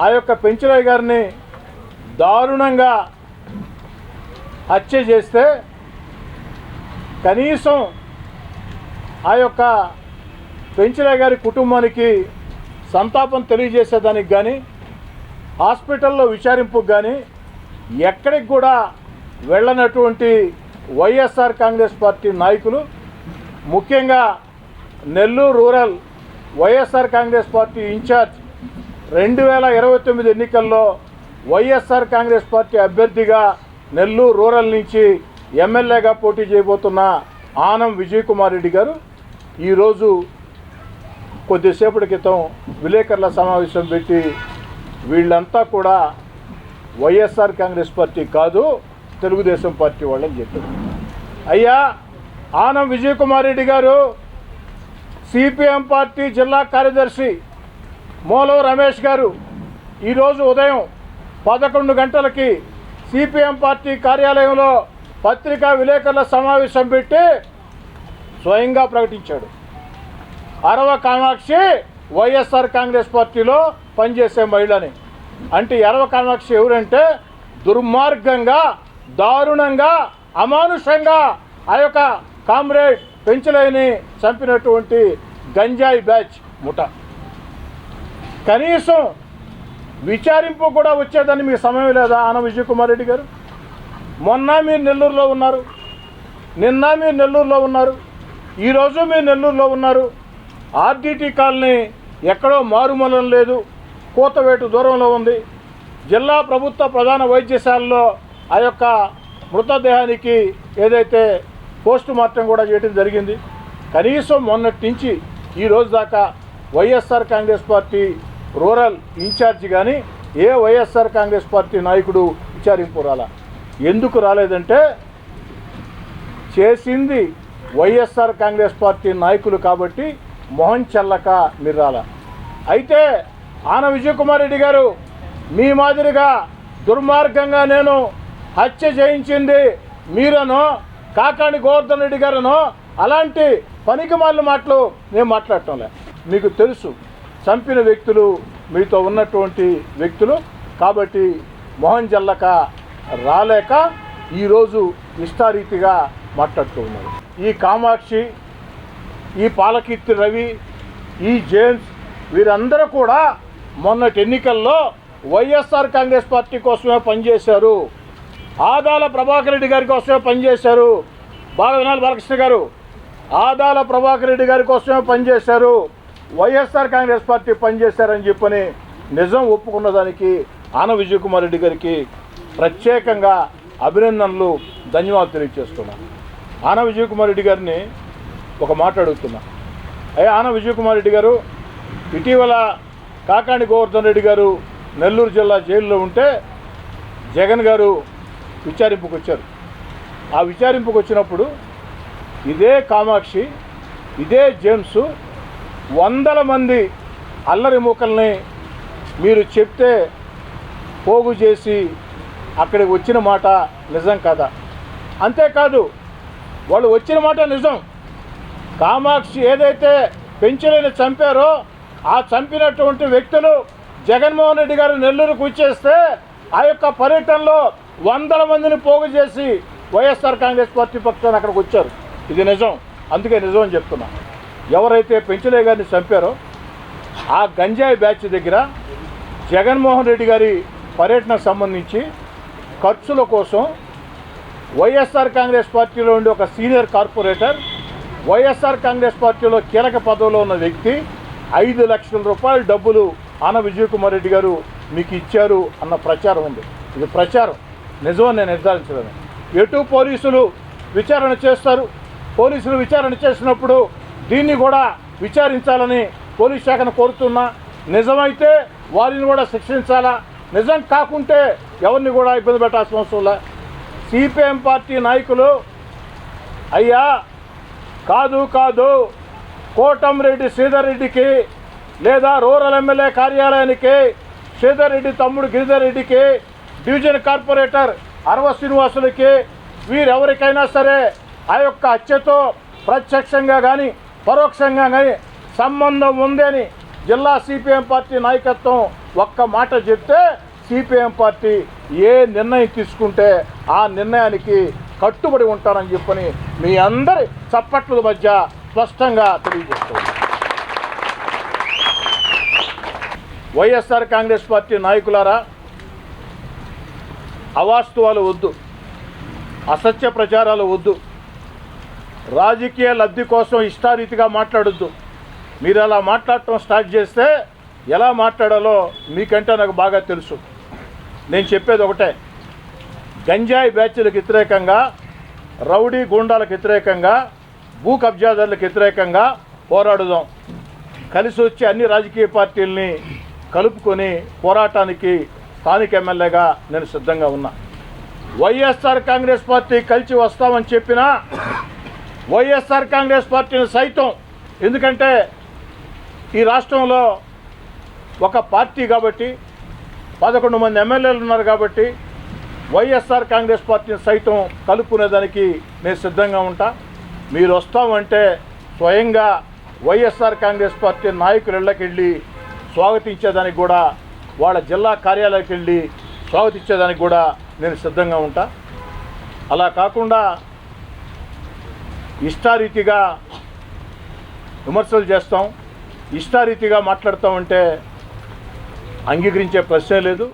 ఆ యొక్క పెంచురాయ్ గారిని దారుణంగా హత్య చేస్తే కనీసం ఆ యొక్క పెంచురాయ్ గారి కుటుంబానికి సంతాపం తెలియజేసేదానికి కానీ హాస్పిటల్లో విచారింపుకు కానీ ఎక్కడికి కూడా వెళ్ళనటువంటి వైఎస్ఆర్ కాంగ్రెస్ పార్టీ నాయకులు ముఖ్యంగా Nellore rural YSR Congress party incharge రెండు వేల ఇరవై తొమ్మిది ఎన్నికల్లో వైఎస్ఆర్ కాంగ్రెస్ పార్టీ అభ్యర్థిగా నెల్లూరు రూరల్ నుంచి ఎమ్మెల్యేగా పోటీ చేయబోతున్న ఆనం విజయ్ కుమార్ రెడ్డి గారు ఈరోజు కొద్దిసేపటి క్రితం విలేకరుల సమావేశం పెట్టి వీళ్ళంతా కూడా వైఎస్ఆర్ కాంగ్రెస్ పార్టీ కాదు తెలుగుదేశం పార్టీ వాళ్ళని చెప్పారు. అయ్యా ఆనం విజయ్ కుమార్ రెడ్డి గారు సిపిఎం పార్టీ జిల్లా కార్యదర్శి మోలో రమేష్ గారు ఈరోజు ఉదయం పదకొండు గంటలకి సిపిఎం పార్టీ కార్యాలయంలో పత్రికా విలేకరుల సమావేశం పెట్టి స్వయంగా ప్రకటించాడు. అరవ కామాక్షి వైఎస్ఆర్ కాంగ్రెస్ పార్టీలో పనిచేసే మహిళని. అంటే ఎరవ కామాక్షి ఎవరంటే దుర్మార్గంగా దారుణంగా అమానుషంగా ఆ యొక్క కామ్రేడ్ పెంచలేని చంపినటువంటి గంజాయి బ్యాచ్ ముఠా. కనీసం విచారింపు కూడా వచ్చేదని మీకు సమయం లేదా? ఆన విజయ్ కుమార్ రెడ్డి గారు. మొన్న మీరు నెల్లూరులో ఉన్నారు. నిన్న మీరు నెల్లూరులో ఉన్నారు. ఈరోజు మీరు నెల్లూరులో ఉన్నారు. ఆర్డీటీ కాలనీ ఎక్కడో మారుమూలం లేదు. కూతవేటు దూరంలో ఉంది. జిల్లా ప్రభుత్వ ప్రధాన వైద్యశాలలో ఆ యొక్క మృతదేహానికి ఏదైతే పోస్ట్ మార్టం కూడా చేయడం జరిగింది. కనీసం మొన్నటి నుంచి ఈ రోజు దాకా YSR Congress party rural incharge కానీ ఏ వైఎస్ఆర్ కాంగ్రెస్ పార్టీ నాయకుడు విచారింపు రాలా ఎందుకు రాలేదంటే చేసింది వైఎస్ఆర్ కాంగ్రెస్ పార్టీ నాయకులు కాబట్టి మొహం చల్లక మీరు రాలా అయితే ఆన విజయకుమార్ రెడ్డి గారు మీ మాదిరిగా దుర్మార్గంగా నేను హత్య చేయించింది మీరను కాకాని గోవర్ధన్ రెడ్డి గారును అలాంటి పనికి మాటలు నేను మాట్లాడటంలే. మీకు తెలుసు చంపిన వ్యక్తులు మీతో ఉన్నటువంటి వ్యక్తులు. కాబట్టి మోహన్ జల్లక రాలేక ఈరోజు ఇష్టారీతిగా మాట్లాడుతూ ఉన్నారు. ఈ కామాక్షి ఈ పాలకీర్తి రవి ఈ జేమ్స్ వీరందరూ కూడా మొన్నటి ఎన్నికల్లో వైఎస్ఆర్ కాంగ్రెస్ పార్టీ కోసమే పనిచేశారు. ఆదాల ప్రభాకర్ రెడ్డి గారి కోసమే పనిచేశారు. బాగా వినాలి బాలకృష్ణ గారు ఆదాల ప్రభాకర్ రెడ్డి గారి కోసమే పనిచేశారు. వైఎస్ఆర్ కాంగ్రెస్ పార్టీ పనిచేశారని చెప్పని నిజం ఒప్పుకున్న దానికి ఆన విజయకుమార్ రెడ్డి గారికి ప్రత్యేకంగా అభినందనలు ధన్యవాదాలు తెలియజేస్తున్నాను ఆన విజయకుమార్ రెడ్డి గారిని ఒక మాట అడుగుతున్నా. అయ్యా ఆన విజయకుమార్ రెడ్డి గారు ఇటీవల కాకాణి గోవర్ధన్ రెడ్డి గారు నెల్లూరు జిల్లా జైల్లో ఉంటే జగన్ గారు విచారింపుకు వచ్చారు. ఆ విచారింపుకు వచ్చినప్పుడు ఇదే కామాక్షి ఇదే జేమ్స్ వందల మంది అల్లరి మూకల్ని మీరు చెప్తే పోగు చేసి అక్కడికి వచ్చిన మాట నిజం కదా? అంతేకాదు వాళ్ళు వచ్చిన మాట నిజం. కామాక్షి ఏదైతే పెంచలేని చంపారో ఆ చంపినటువంటి వ్యక్తులు జగన్మోహన్ రెడ్డి గారు నెల్లూరుకు వచ్చేస్తే ఆ యొక్క పర్యటనలో వందల మందిని పోగు చేసి వైఎస్ఆర్ కాంగ్రెస్ పార్టీ పక్షాన్ని అక్కడికి వచ్చారు. ఇది నిజం. అందుకే నిజం అని చెప్తున్నా. ఎవరైతే పెంచలే గారిని చంపారో ఆ గంజాయి బ్యాచ్ దగ్గర జగన్మోహన్ రెడ్డి గారి పర్యటనకు సంబంధించి ఖర్చుల కోసం వైఎస్ఆర్ కాంగ్రెస్ పార్టీలో ఉండే ఒక సీనియర్ కార్పొరేటర్ వైఎస్ఆర్ కాంగ్రెస్ పార్టీలో కీలక పదవిలో ఉన్న వ్యక్తి ఐదు లక్షల రూపాయల డబ్బులు ఆన విజయకుమార్ రెడ్డి గారు మీకు ఇచ్చారు అన్న ప్రచారం ఉంది. ఇది ప్రచారం. నిజమని నేను నిర్ధారించలేను. ఎటు పోలీసులు విచారణ చేస్తారు? పోలీసులు విచారణ చేసినప్పుడు దీన్ని కూడా విచారించాలని పోలీస్ శాఖను కోరుతున్నా. నిజమైతే వారిని కూడా శిక్షించాలా? నిజం కాకుంటే ఎవరిని కూడా ఇబ్బంది పెట్టాల్సిన అవసరం లే. సిపిఎం పార్టీ నాయకులు అయ్యా కాదు కాదు కోటంరెడ్డి శ్రీధర్ రెడ్డికి లేదా రూరల్ ఎమ్మెల్యే కార్యాలయానికి శ్రీధర్ రెడ్డి తమ్ముడు గిరిధర్ రెడ్డికి డివిజన్ కార్పొరేటర్ అరవ శ్రీనివాసులకి వీరెవరికైనా సరే ఆ యొక్క హత్యతో ప్రత్యక్షంగా కానీ పరోక్షంగానే సంబంధం ఉందని జిల్లా సిపిఎం పార్టీ నాయకత్వం ఒక్క మాట చెప్తే సిపిఎం పార్టీ ఏ నిర్ణయం తీసుకుంటే ఆ నిర్ణయానికి కట్టుబడి ఉంటారని చెప్పని మీ అందరి చప్పట్ల మధ్య స్పష్టంగా తెలియజేస్తుంది వైఎస్ఆర్ కాంగ్రెస్ పార్టీ నాయకులారా అవాస్తవాలు వద్దు అసత్య ప్రచారాలు వద్దు. రాజకీయ లబ్ధి కోసం ఇష్టారీతిగా మాట్లాడొద్దు. మీరు అలా మాట్లాడటం స్టార్ట్ చేస్తే ఎలా మాట్లాడాలో మీకంటే నాకు బాగా తెలుసు. నేను చెప్పేది ఒకటే. గంజాయి బ్యాచ్లకు వ్యతిరేకంగా రౌడీ గూండాలకు వ్యతిరేకంగా భూ కబ్జాదారులకు వ్యతిరేకంగా పోరాడుదాం. కలిసి వచ్చే అన్ని రాజకీయ పార్టీల్ని కలుపుకొని పోరాటానికి స్థానిక ఎమ్మెల్యేగా నేను సిద్ధంగా ఉన్నా. వైఎస్ఆర్ కాంగ్రెస్ పార్టీ కలిసి వస్తామని చెప్పినా వైఎస్ఆర్ కాంగ్రెస్ పార్టీని సైతం. ఎందుకంటే ఈ రాష్ట్రంలో ఒక పార్టీ కాబట్టి పదకొండు మంది ఎమ్మెల్యేలు ఉన్నారు కాబట్టి వైఎస్ఆర్ కాంగ్రెస్ పార్టీని సైతం కలుపుకునేదానికి నేను సిద్ధంగా ఉంటా. మీరు వస్తామంటే స్వయంగా వైఎస్ఆర్ కాంగ్రెస్ పార్టీ నాయకులు ఇళ్ళకెళ్ళి స్వాగతించేదానికి కూడా వాళ్ళ జిల్లా కార్యాలయానికి వెళ్ళి స్వాగతించేదానికి కూడా నేను సిద్ధంగా ఉంటా. అలా కాకుండా ఇష్టారీతిగా విమర్శలు చేస్తాం ఇష్టారీతిగా మాట్లాడతామంటే అంగీకరించే ప్రశ్నే లేదు.